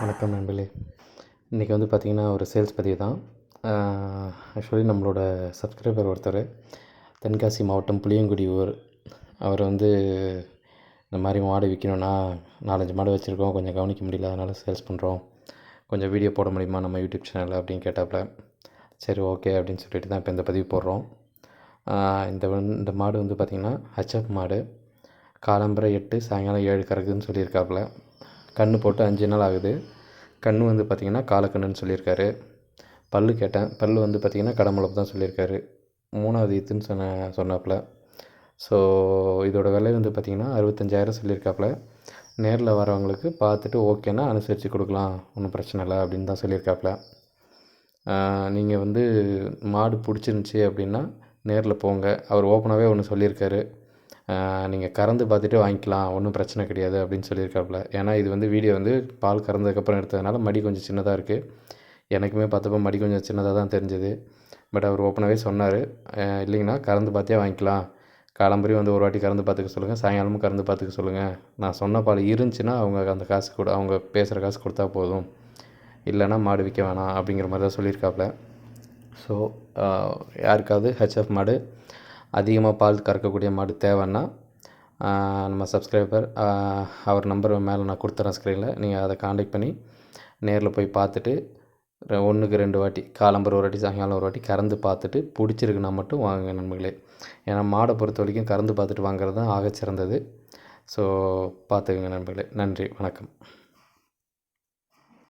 வணக்கம் நண்பர்களே. இன்றைக்கி வந்து பார்த்திங்கன்னா ஒரு சேல்ஸ் பதிவு தான். ஆக்சுவலி நம்மளோட சப்ஸ்கிரைபர் ஒருத்தர் தென்காசி மாவட்டம் புளியங்குடி ஊர். அவர் வந்து இந்த மாதிரி மாடு விற்கணுன்னா நாலஞ்சு மாடு வச்சுருக்கோம். கொஞ்சம் கவனிக்க முடியல அதனால் சேல்ஸ் பண்ணுறோம் கொஞ்சம் வீடியோ போட முடியுமா? நம்ம யூடியூப் சேனலில் அப்படின்னு கேட்டாப்புல சரி ஓகே அப்படின்னு சொல்லிட்டு தான் இப்போ இந்த பதிவு போடுறோம். இந்த இந்த மாடு வந்து பார்த்திங்கன்னா ஹச்எஃப் மாடு. காலம்பரை எட்டு சாயங்காலம் ஏழு கறக்குதுன்னு சொல்லியிருக்காப்புல கன்று போட்டு அஞ்சு நாள் ஆகுது. கன்று வந்து பார்த்திங்கன்னா காலக்கண்ணுன்னு சொல்லியிருக்காரு. பல்லு கேட்டேன். பல்லு வந்து பார்த்திங்கன்னா கடமுளப்பு தான் சொல்லியிருக்காரு. மூணாவது ஈத்துன்னு சொன்ன சொன்னாப்புல. ஸோ இதோட விலை வந்து பார்த்திங்கன்னா அறுபத்தஞ்சாயிரம் சொல்லியிருக்காப்புல. நேரில் வரவங்களுக்கு பார்த்துட்டு ஓகேன்னா அனுசரித்து கொடுக்கலாம். ஒன்றும் பிரச்சனை இல்லை அப்படின்னு தான் சொல்லியிருக்காப்புல. நீங்கள் வந்து மாடு பிடிச்சிருந்துச்சி அப்படின்னா நேரில் போங்க. அவர் ஓப்பனாகவே ஒன்று சொல்லியிருக்காரு. நீங்கள் கறந்து பார்த்துட்டு வாங்கிக்கலாம் ஒன்றும் பிரச்சனை கிடையாது அப்படின்னு சொல்லியிருக்காப்புல. ஏன்னா இது வந்து வீடியோ வந்து பால் கறந்ததுக்கப்புறம் எடுத்ததுனால மடி கொஞ்சம் சின்னதாக இருக்குது எனக்குமே பார்த்தப்போ மடி கொஞ்சம் சின்னதாக தான் தெரிஞ்சது. பட் அவர் ஓப்பனாகவே சொன்னார் இல்லைங்கன்னா கறந்து பார்த்தே வாங்கிக்கலாம். காலம்பரியும் வந்து ஒரு வாட்டி கறந்து பார்த்துக்க சொல்லுங்கள் சாயங்காலமும் கறந்து பார்த்துக்க சொல்லுங்கள் நான் சொன்ன பால் இருந்துச்சுன்னா அவங்க அந்த காசு கூட அவங்க பேசுகிற காசு கொடுத்தா போதும். இல்லைன்னா மாடு விற்க வேணாம் அப்படிங்கிற மாதிரி தான் சொல்லியிருக்காப்புல. ஸோ யாருக்காவது ஹெச்எஃப் மாடு அதிகமாக பால் கறக்கக்கூடிய மாடு தேவைன்னா நம்ம சப்ஸ்கிரைபர் அவர் நம்பர் மேலே நான் கொடுத்துறேன் ஸ்க்ரீனில் நீங்கள் அதை காண்டாக்ட் பண்ணி நேரில் போய் பார்த்துட்டு ஒன்றுக்கு ரெண்டு வாட்டி காலம்பர் ஒரு வாட்டி சாயங்காலம் ஒரு வாட்டி கறந்து பார்த்துட்டு பிடிச்சிருக்குன்னா மட்டும் வாங்குங்க நண்பர்களே. ஏன்னா மாடை பொறுத்த வரைக்கும் கறந்து பார்த்துட்டு வாங்குறது தான் ஆகச்சிறந்தது. ஸோ பார்த்துக்குங்க நண்பர்களே. நன்றி. வணக்கம்.